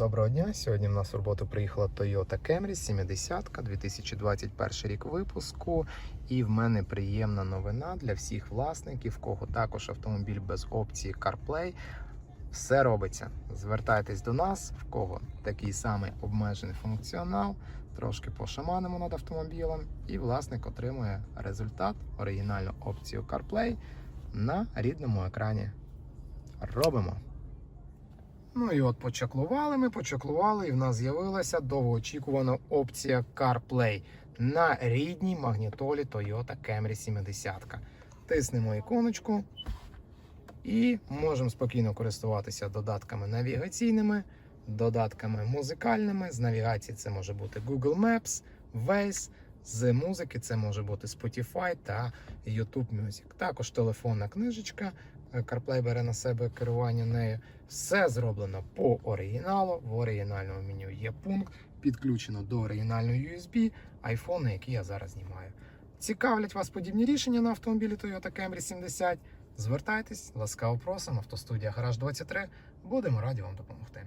Доброго дня. Сьогодні в нас в роботу приїхала Toyota Camry 70 2021 рік випуску. І в мене приємна новина для всіх власників, кого також автомобіль без опції CarPlay. Все робиться. Звертайтесь до нас, в кого такий самий обмежений функціонал. Трошки пошаманимо над автомобілем, і власник отримує результат, оригінальну опцію CarPlay на рідному екрані. Робимо! Ну і от почаклували ми, почаклували, і в нас з'явилася довгоочікувана опція CarPlay на рідній магнітолі Toyota Camry 70. Тиснемо іконочку і можемо спокійно користуватися додатками навігаційними, додатками музикальними. З навігації це може бути Google Maps, Waze. З музики це може бути Spotify та YouTube Music. Також телефонна книжечка. CarPlay бере на себе керування нею. Все зроблено по оригіналу. В оригінальному меню є пункт, підключено до оригінальної USB, iPhone, на який я зараз знімаю. Цікавлять вас подібні рішення на автомобілі Toyota Camry 70. Звертайтесь, ласкаво просимо, автостудія Гараж 23. Будемо раді вам допомогти.